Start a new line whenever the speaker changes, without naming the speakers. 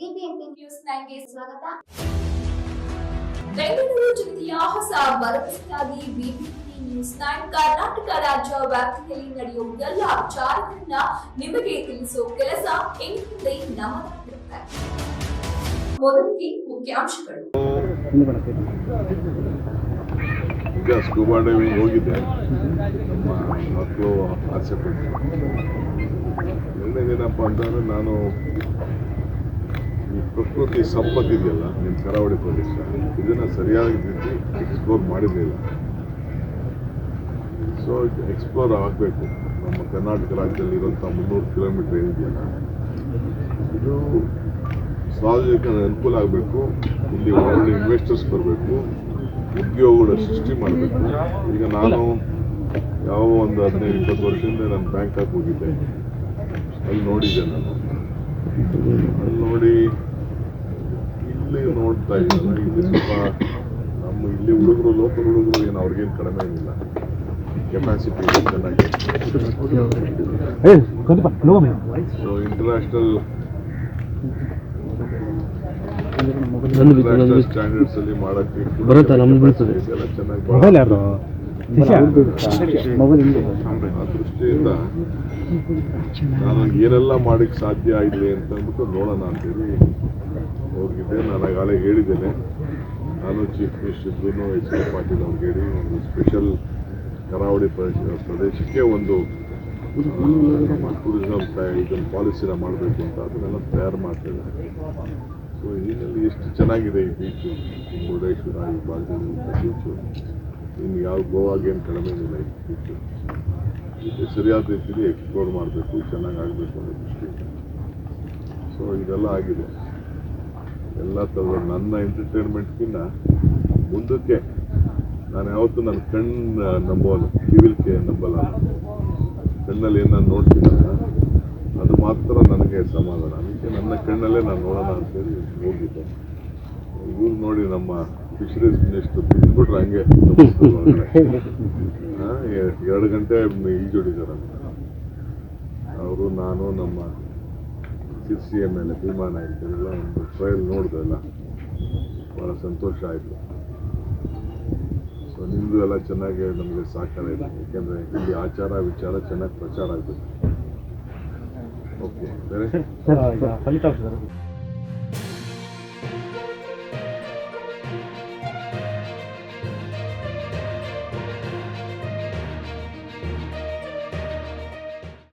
BBMP news ನೈನ್ಗೆ ಸ್ವಾಗತ.
ಬೆಂಗಳೂರು ಜಿಲ್ಲೆಯ ಹೊಸ ಭರವಸೆಯಾಗಿ ಬಿಬಿಎಂಪಿ ನ್ಯೂಸ್ ನೈನ್ ಕರ್ನಾಟಕ ರಾಜ್ಯ ವ್ಯಾಪ್ತಿಯಲ್ಲಿ ನಡೆಯುವ ಎಲ್ಲ ವಿಚಾರಗಳನ್ನ ನಿಮಗೆ ತಿಳಿಸುವ ಕೆಲಸ ಇನ್ಮುಂದೆ ನಮ್ಮದಾಗಿರುತ್ತೆ ಮೊದಲಿಗೆ ಮುಖ್ಯಾಂಶಗಳು.
ಈಗ ಸ್ಕೂಬಾ ಡೈವಿಂಗ್ ಹೋಗಿದ್ದೆ ನಮ್ಮ ಮಕ್ಕಳು ಆಸೆ ಪಟ್ಟು ಎರಡನೇದೇನಪ್ಪ ಅಂತಂದರೆ ನಾನು ಪ್ರಕೃತಿ ಸಂಪತ್ತಿದೆಯಲ್ಲ ನಿಮ್ಮ ಕರಾವಳಿ ಪ್ರದೇಶ, ಇದನ್ನು ಸರಿಯಾಗಿ ರೀತಿ ಎಕ್ಸ್ಪ್ಲೋರ್ ಮಾಡಿರಲಿಲ್ಲ ಸೊ ಎಕ್ಸ್ಪ್ಲೋರ್ ಆಗಬೇಕು. ನಮ್ಮ ಕರ್ನಾಟಕ ರಾಜ್ಯದಲ್ಲಿ ಇರುವಂಥ ಮುನ್ನೂರು ಕಿಲೋಮೀಟರ್ ಏನಿದೆಯಲ್ಲ ಇದು ಸಾರ್ವಜನಿಕ ಅನುಕೂಲ ಆಗಬೇಕು. ಇಲ್ಲಿ ಒಳ್ಳೆ ಇನ್ವೆಸ್ಟರ್ಸ್ ಬರಬೇಕು. ಉದ್ಯೋಗಗಳ ಸೃಷ್ಟಿ ಮಾಡಬೇಕು. ಈಗ ನಾನು ಯಾವ ಒಂದು ಹದಿನೈದು, ಇಪ್ಪತ್ತು ವರ್ಷದಿಂದ ನಾನು ಬ್ಯಾಂಕಾಕ್ ಹೋಗಿದ್ದೆ. ಅಲ್ಲಿ ನೋಡಿದ್ದೆ ನಾನು. ಅಲ್ಲಿ ನೋಡಿ ಇಲ್ಲಿ ಇದ್ದಾರೆ ಇದ್ದಲ್ಲ ಇಲ್ಲಿ ಸ್ವಲ್ಪ ನಮ್ಮ ಇಲ್ಲಿ ಹುಡುಗರು ಲೋಕಲ್ ಹುಡುಗರು ಏನು ಅವ್ರಿಗೇನು ಕಡಿಮೆ ಏನಿಲ್ಲ ಕೆಪಾಸಿಟಿ ಚೆನ್ನಾಗಿ. So international. ಸ್ಟ್ಯಾಂಡರ್ಡ್ಸ್ ಅಲ್ಲಿ ಮಾಡಕ್ಕೆ
ಬರುತ್ತಾ? ನಮ್ದು ಬೀಳ್ತದೆ.
ಇದೆಲ್ಲ ಚೆನ್ನಾಗಿ
ಮೊಬೈಲ್ ಯಾರ್ದು ಮೊಬೈಲ್
ಆ ದೃಷ್ಟಿಯಿಂದ ನಾನು ಏನೆಲ್ಲ ಮಾಡಕ್ಕೆ ಸಾಧ್ಯ ಆಯ್ತು ಅಂತ ಅಂದ್ಬಿಟ್ಟು ನೋಡೋಣ ಅಂತೇಳಿ ಹೋಗಿದ್ದೆ ನಾನು ಆಗಲೇ ಹೇಳಿದ್ದೇನೆ. ನಾನು ಚೀಫ್ ಮಿನಿಸ್ಟರ್ಗೂ ಎಚ್ ಕೆ ಪಾಟೀಲ್ ಅವ್ರಿಗೆ ಹೇಳಿ ಒಂದು ಸ್ಪೆಷಲ್ ಕರಾವಳಿ ಪ್ರದೇಶ, ಪ್ರದೇಶಕ್ಕೆ ಒಂದು ಟೂರಿಸಮ್ ಇದನ್ನು ಪಾಲಿಸಿನ ಮಾಡಬೇಕು ಅಂತ ಅದನ್ನೆಲ್ಲ ತಯಾರು ಮಾಡ್ತಿದ್ದಾರೆ ಸೊ ಇದರಲ್ಲಿ ಎಷ್ಟು ಚೆನ್ನಾಗಿದೆ ಈ ಬೀಚು ಮುರುಡೇಶ್ವರ, ಈ ಭಾಗದಲ್ಲಿ ಬೀಚು ಇನ್ನು ಯಾವ ಗೋವಾಗೇನು ಕಡಿಮೆ ಇಲ್ಲ ಈ ಬೀಚು ಇದು ಸರಿಯಾದ ರೀತಿಯಲ್ಲಿ ಎಕ್ಸ್ಪ್ಲೋರ್ ಮಾಡಬೇಕು, ಚೆನ್ನಾಗಿ ಆಗಬೇಕು ಅನ್ನೋ ದೃಷ್ಟಿಯಿಂದ. ಸೊ ಇದೆಲ್ಲ ಆಗಿದೆ. ಎಲ್ಲ ಥರದ ನನ್ನ ಎಂಟರ್ಟೈನ್ಮೆಂಟ್ಗಿನ್ನ ಮುಂದಕ್ಕೆ ನಾನು ಯಾವತ್ತೂ ನನ್ನ ಕಣ್ಣು ನಂಬೋನು ಕಿವಿಲ್ಕೆ ನಂಬಲ್ಲ. ಕಣ್ಣಲ್ಲಿ ಏನು ನಾನು ನೋಡ್ತೀನಲ್ಲ, ಅದು ಮಾತ್ರ ನನಗೆ ಸಮಾಧಾನ. ಅದಕ್ಕೆ ನನ್ನ ಕಣ್ಣಲ್ಲೇ ನಾನು ನೋಡೋಣ ಅಂತೇಳಿ ಹೋಗಿದ್ದೆ. ಇವ್ರು ನೋಡಿ ನಮ್ಮ ಫಿಶರೀಸ್ ಮಿನಿಸ್ಟರ್ ಬಿಟ್ಬಿಟ್ರೆ ಹಂಗೆ ಎರಡು ಗಂಟೆ ಈಜೊಡಿದಾರಂತ ಅವರು, ನಾನು, ನಮ್ಮ ಸಿರ್ಸಿಯ ಮೇಲೆ ಭೀಮಾ ನಾಯ್ಕ ಎಲ್ಲ ಒಂದು ಟ್ರಯಲ್ ನೋಡಿದೆಲ್ಲ ಭಾಳ ಸಂತೋಷ ಆಯಿತು. ಸೊ ನಿಮ್ಮದು ಎಲ್ಲ ಚೆನ್ನಾಗಿ ನಮಗೆ ಸಹಕಾರ ಇದೆ. ಯಾಕೆಂದರೆ ಇಲ್ಲಿ ಆಚಾರ ವಿಚಾರ ಚೆನ್ನಾಗಿ ಪ್ರಚಾರ ಆಗಬೇಕು ಓಕೆ
ಫಲಿತಾಂಶ